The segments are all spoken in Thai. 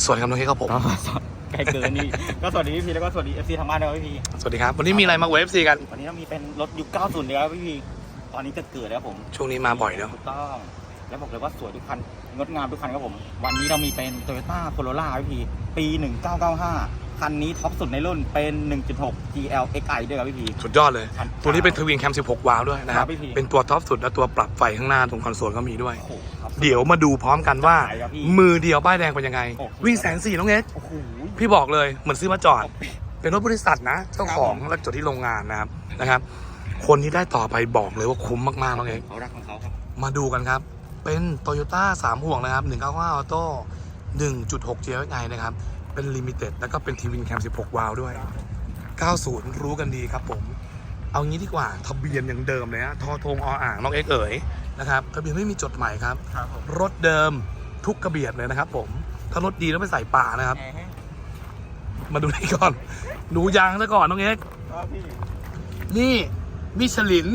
สวัสดีครับน้องเค้กครับผมก็ไกลเกินนี่ ก็สวัสดีพี่พีแล้วก็สวัสดีเอฟซีทางบ้านด้วยครับพี่พีสวัสดีครับ วันนี้มีอะไรมาเวฟซีกัน วันนี้เรามีเป็นรถยุค90เลยครับพี่พีตอนนี้จะเกิดแล้วครับผมช่วงนี้มาบ่อยเนาะถูกต้องแล้วบอกเลยว่าสวยทุกคันงดงามทุกคันครับผม วันนี้เรามีเป็น Toyota Corolla พี่พีปี 1995 คันนี้ท็อปสุดในรุ่นเป็น 1.6 GL XI ด้วยครับพี่พี สุดยอดเลยคันตัวนี้เป็นทวินแคม 16 วาล์วด้วยนะครับ ครับพี่พี เป็นตัวท็อปสุดและตัวปรับไฟข้างหน้าตรงคอนโซลก็มีด้วย โอ้โหครับ เดี๋ยวมาดูพร้อมกันว่าใช่ครับพี่มือเดียวป้ายแดงเป็นยังไง โอ้โหวิ่งแสนสี่น้องเอ็กโอ้โห พี่บอกเลยเหมือนซื้อมาจอด เป็นรถบริษัทนะ เจ้าของครับผมแล้วจดที่โรงงานนะครับนะครับ คนที่ได้ต่อไปบอกเลยว่าคุ้มมากๆน้องเอ็กเขารักของเขาครับ มาดูกันครับ เป็นโตโยต้า3ห่วงนะครับ 195ออโต้1.6 GLXI นะครับ เป็นลิมิเต็ดแล้วก็เป็นทีวินแคม 16 วาล์วด้วย 90 รู้กันดีครับผม เอางี้ดีกว่าทะเบียนยังเดิมเลยฮะทอทงออ่างน้องเอ็กเอ๋ยนะครับทะเบียนไม่มีจดใหม่ครับ ครับผมรถเดิมทุกกระเบียดเลยนะครับ ผมถ้ารถดีแล้วไปใส่ป่านะครับแหมมาดูนี่ก่อนดูยางซะก่อนน้องเอ็กครับพี่นี่มิชลิน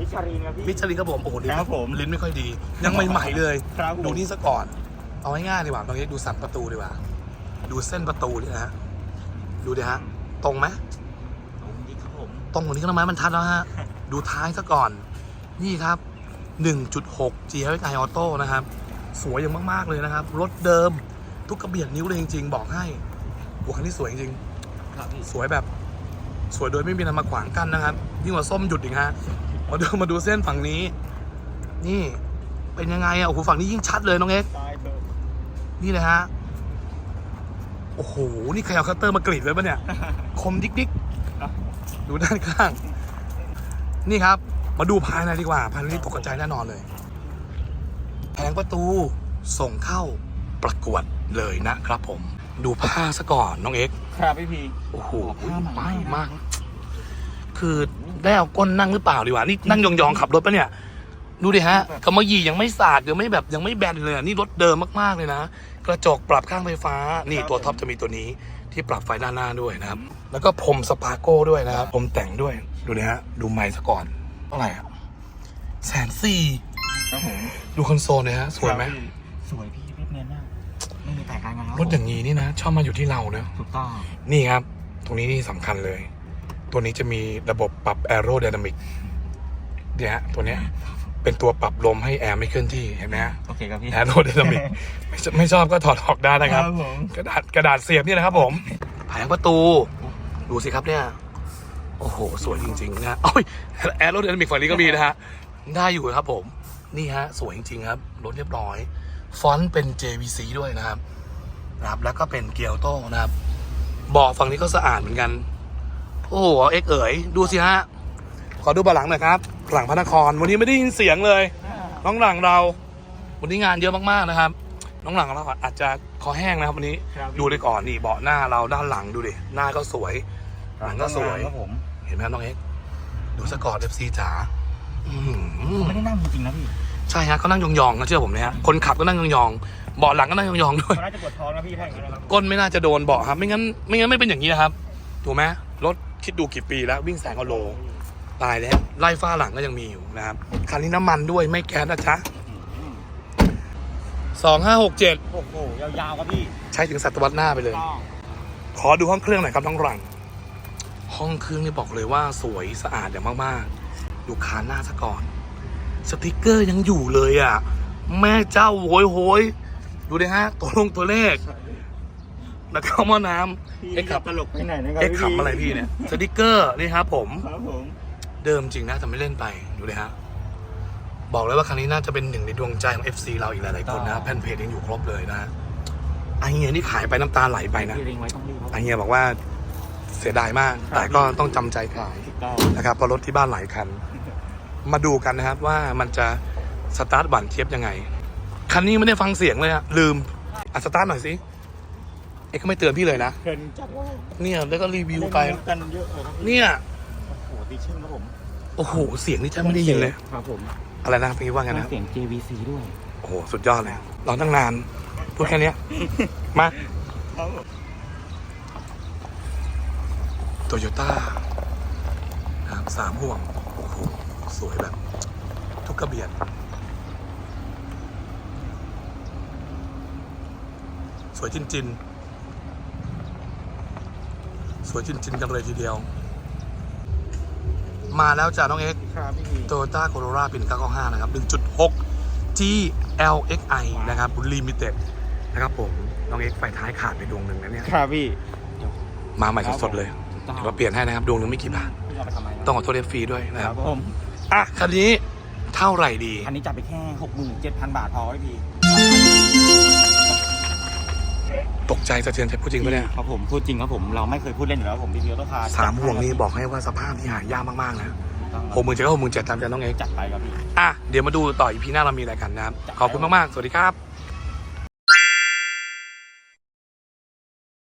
มิชลินครับพี่มิชลินครับผมโอ้โหลิ้นครับผมลิ้นไม่ค่อยดี ยังใหม่ๆเลยครับผมดูนี่ซะก่อน เอาง่ายๆดีกว่าลองเอ็กซ์ดูสันประตูดีกว่า ดูเส้นประตูนี่นะฮะ ดูดิฮะ ตรงไหมผมดีครับผม ตรงกว่านี้ก็ทำไมมันทัดแล้วฮะ ดูท้ายซะก่อน นี่ครับ 1.6 GLXI Auto นะครับ สวยอย่างมาก ๆ เลยนะครับ รถเดิม ทุกกระเบียดนิ้วเลยจริง ๆ บอกให้หัวคันนี้สวยจริงครับพี่ๆสวยแบบ สวยโดยไม่มีอะไรมาขวางกั้นนะครับยิ่งกว่าส้มหยุดอีกฮะ มาดูมาดูเส้นฝั่งนี้ นี่เป็นยังไงอะโอ้โหฝั่งนี้ยิ่งชัดเลยน้องเอ็กซ์ตายเถอะนี่เลยฮะ โอ้โห นี่ใครเอาคัตเตอร์มากรีดไว้ปะเนี่ย คมดิกดิกดูด้านข้าง นี่ครับ มาดูภายในดีกว่า ภายในนี่ตกใจแน่นอนเลย แผงประตูส่งเข้าประกวดเลยนะครับผม ดูผ้าซะก่อนน้องเอ็กซ์ครับพี่พีโอ้โหผ้าใหม่ไม่มาก คือได้เอาก้นนั่งหรือเปล่าดีกว่า นี่นั่งยองๆขับรถปะเนี่ย ดูดิฮะกำมะหยี่ยังไม่สาดยังไม่แบบยังไม่แบนเลยอะนี่รถเดิมมากๆเลยนะ กระจกปรับข้างไฟฟ้า นี่ตัวท็อปจะมีตัวนี้ที่ปรับไฟด้านหน้าด้วยนะครับ แล้วก็พรมสปาโก้ด้วยนะครับพรมแต่งด้วย ดูดิฮะ ดูไมค์ซะก่อนเท่าไหร่อะแสนสี่ครับผมดูคอนโซลเลยฮะ สวยไหมครับพี่สวยพี่พี่เนียนมากไม่มีแตกลายงานรถอย่างนี้นี่นะ ชอบมาอยู่ที่เราเนอะถูกต้องนี่ครับ ตรงนี้นี่สำคัญเลย ตัวนี้จะมีระบบปรับแอโร d y นามิกเนี่ยฮะตัวเนี้ย เป็นตัวปรับลมให้แอร์ไม่เคลื่อนที่เห็นไหมฮะโอเคครับพี่แอโร d y นามิกไม่ชไม่ชอบก็ถอดออกได้นะครับ ผมกระดาษกระดาษเสียบนี่นะครับผมแผงประตู ดูสิครับเนี่ย โอ้โห สวยจริงๆนะโอ้ยแอโร d y นามิกฝั่งนี้ก็มีนะฮะ ได้อยู่ครับผม นี่ฮะ สวยจริงๆครับ รถเรียบร้อย ฟอนต์เป็น JVC ด้วยนะครับนะครับ แล้วก็เป็นเกียร์โต้นะครับเบาะฝั่งนี้ก็สะอาดเหมือนกัน โอ้โหเอ็กเอ๋ยดูสิฮะ ขอดูบะหลังหน่อยครับ หลังพระนคร วันนี้ไม่ได้ยินเสียงเลย น้องหลังเรา วันนี้งานเยอะมากๆนะครับ น้องหลังเราอาจจะคอแห้งนะครับวันนี้ครับดูเลยก่อนนี่เบาะหน้าเราด้านหลังดูดิ หน้าก็สวย หลังก็สวย ครับผมเห็นไหมครับน้องเอ็กซ์ดูสกอร์เอฟซีจ๋าอื้อหือไม่ได้นั่งจริงๆนะพี่ ใช่ฮะเขานั่งยองๆนะเชื่อผมเนี่ยฮะ คนขับก็นั่งยองๆ เบาะหลังก็นั่งยองๆด้วยเขาน่าจะปวดท้องนะพี่ถ้าอย่างนั้นนะครับก้นไม่น่าจะโดนเบาะครับ ไม่งั้นไม่งั้นไม่เป็นอย่างนี้นะครับ ถูกไหมรถคิดดูกี่ปีแล้ววิ่งแสงกว่าโล ตายแล้วไล่ฟ้าหลังก็ยังมีอยู่นะครับคันนี้น้ำมันด้วยไม่แก๊สนะจ๊ะสองห้าหกเจ็ดโอ้โหยาวๆครับพี่ใช้ถึงศตวรรษหน้าไปเลยต้องขอดูห้องเครื่องหน่อยครับน้องหลัง ห้องเครื่องนี่บอกเลยว่าสวยสะอาดอย่างมากๆ ดูคานหน้าซะก่อน สติกเกอร์ยังอยู่เลยอะ แม่เจ้าโหยโหยดูดิฮะ ตัวลงตัวเลขแล้วก็หม้อน้ำพี่เอ็กซ์ขับตลกไปไหนนะครับเอ็กซ์ขับอะไรพี่เนี่ย สติกเกอร์นี่ครับผมครับผม เดิมจริงนะแต่ไม่เล่นไปดูเลยฮะบอกเลยว่าคันนี้น่าจะเป็นหนึ่งในดวงใจของ FC เราอีกหลายๆคนนะแผ่นเพจยังอยู่ครบเลยนะไอเฮียนี่ขายไปน้ำตาไหลไปนะพี่เล็งไว้ต้องรีบไอเฮียบอกว่าเสียดายมาก แต่ก็ต้องจำใจขายถูกต้องนะครับเพราะรถที่บ้านหลายคัน มาดูกันนะครับว่ามันจะสตาร์ทหวานเทียบยังไง คันนี้ไม่ได้ฟังเสียงเลยอะลืมอะสตาร์ทหน่อยสิเอ็กซ์ก็ไม่เตือนพี่เลยนะเพลินจัดว่าเนี่ยแล้วก็รีวิวไปเล่นกันเย อะเลยครับพี่เนี่ยโอ้โหตีชื่อครับผมโอ้โห เสียงนี่แทบไม่ได้ยินเลย ครับผมอะไรนะพี่ว่าไงนะครับเสียง JVC ด้วย โอ้โห สุดยอดเลยรอตั้งนาน พูดแค่เนี้ย มาครับผมโตโยต้านะครับสามห่วง โอ้โห สวยแบบ ทุกกระเบียด สวยจินจินสวยจินจินกันเลยทีเดียว มาแล้วจ้าน้องเอ็กครับพี่พีโตโยต้าโคโรราปี1995 นะครับ 1.6 GLXI นะครับลิมิเต็ดนะครับผม น้องเอ็กไฟท้ายขาดไปดวงหนึ่งนะเนี่ย ครับพี่ มาใหม่สดๆเลยเดี๋ยวเราเปลี่ยนให้นะครับดวงหนึงไม่กี่บาทพี่เอาไปทำไมต้องขอโทษเอฟฟรีด้วยนะคครัรับบผมอะคันนี้เท่าไหร่ดี อันนี้จัดไปแค่หกหมื่นเจ็ดพันบาทพอพี่พี ตกใจสะเทือนใจพูดจริงปะเนี่ยครับผมพูดจริงครับผมเราไม่เคยพูดเล่นอยู่แล้วผมพี่พีต้องพาสามห่วงนี้บอกให้ว่าสภาพที่หายากมากๆนะหกหมื่นเจ็ดก็หกหมื่นเจ็ดตามใจน้องเอ็กจัดไปครับพี่อะเดี๋ยวมาดูต่ออีพีหน้าเรามีอะไรกันนะครับขอบคุณมากๆสวัสดีครับ